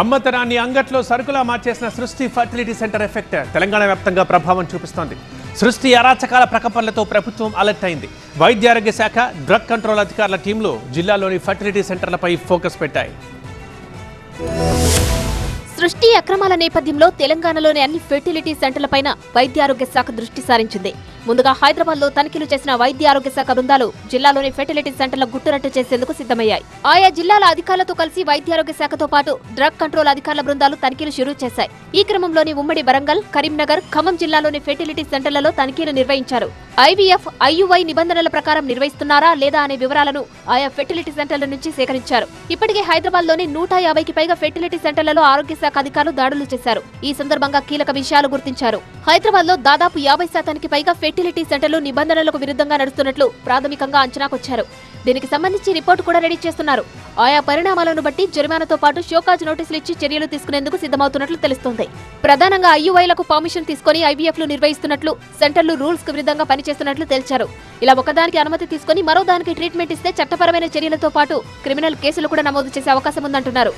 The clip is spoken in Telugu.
అమ్మతనాన్ని అంగట్లో సరుకులా మార్చేసిన సృష్టి ఫర్టిలిటీ సెంటర్ ఎఫెక్ట్ తెలంగాణ వ్యాప్తంగా ప్రభావం చూపిస్తోంది. సృష్టి అరాచకాల ప్రకంపనలతో ప్రభుత్వం అలర్ట్ అయింది. వైద్య ఆరోగ్య శాఖ డ్రగ్ కంట్రోల్ అధికారుల టీంలు జిల్లాలోని ఫర్టిలిటీ సెంటర్లపై ఫోకస్ పెట్టాయి. సృష్టి అక్రమాల నేపథ్యంలో తెలంగాణలోని అన్ని ఫెర్టిలిటీ సెంటర్లపైన వైద్య ఆరోగ్య శాఖ దృష్టి సారించింది. ముందుగా హైదరాబాద్లో తనిఖీలు చేసిన వైద్య ఆరోగ్య శాఖ బృందాలు జిల్లాలోని ఫెర్టిలిటీ సెంటర్ల గుట్టురట్టు చేసేందుకు సిద్ధమయ్యాయి. ఆయా జిల్లాల అధికారులతో కలిసి వైద్య ఆరోగ్య శాఖతో పాటు డ్రగ్ కంట్రోల్ అధికారుల బృందాలు తనిఖీలు షురూ చేశాయి. ఈ క్రమంలోని ఉమ్మడి వరంగల్ కరీంనగర్ ఖమ్మం జిల్లాలోని ఫెర్టిలిటీ సెంటర్లలో తనిఖీలు నిర్వహించారు. ఐవీఎఫ్ ఐయుఐ నిబంధనల ప్రకారం నిర్వహిస్తున్నారా లేదా అనే వివరాలను ఆయా ఫెర్టిలిటీ సెంటర్ల నుంచి సేకరించారు. ఇప్పటికే హైదరాబాద్లోని నూట యాభైకి పైగా ఫెర్టిలిటీ సెంటర్లలో ఆరోగ్య శాఖ అధికారులు దాడులు చేశారు. ఈ సందర్భంగా కీలక విషయాలు గుర్తించారు. హైదరాబాద్లో దాదాపు యాభై శాతానికి పైగా ఫెర్టిలిటీ సెంటర్లు నిబంధనలకు విరుద్ధంగా నడుస్తున్నట్లు ప్రాథమికంగా అంచనాకొచ్చారు. దీనికి సంబంధించి రిపోర్టు కూడా రెడీ చేస్తున్నారు. ఆయా పరిణామాలను బట్టి జరిమానాతో పాటు షోకాజ్ నోటీసులు ఇచ్చి చర్యలు తీసుకునేందుకు సిద్ధమవుతున్నట్లు తెలుస్తోంది. ప్రధానంగా ఐయుఐలకు పర్మిషన్ తీసుకుని ఐవీఎఫ్లు నిర్వహిస్తున్నట్లు సెంటర్లు రూల్స్కు విరుద్ధంగా పనిచేస్తున్నట్లు తెలిచారు. ఇలా ఒకదానికి అనుమతి తీసుకుని మరో దానికి ట్రీట్మెంట్ ఇస్తే చట్టపరమైన చర్యలతో పాటు క్రిమినల్ కేసులు కూడా నమోదు చేసే అవకాశం ఉందంటున్నారు.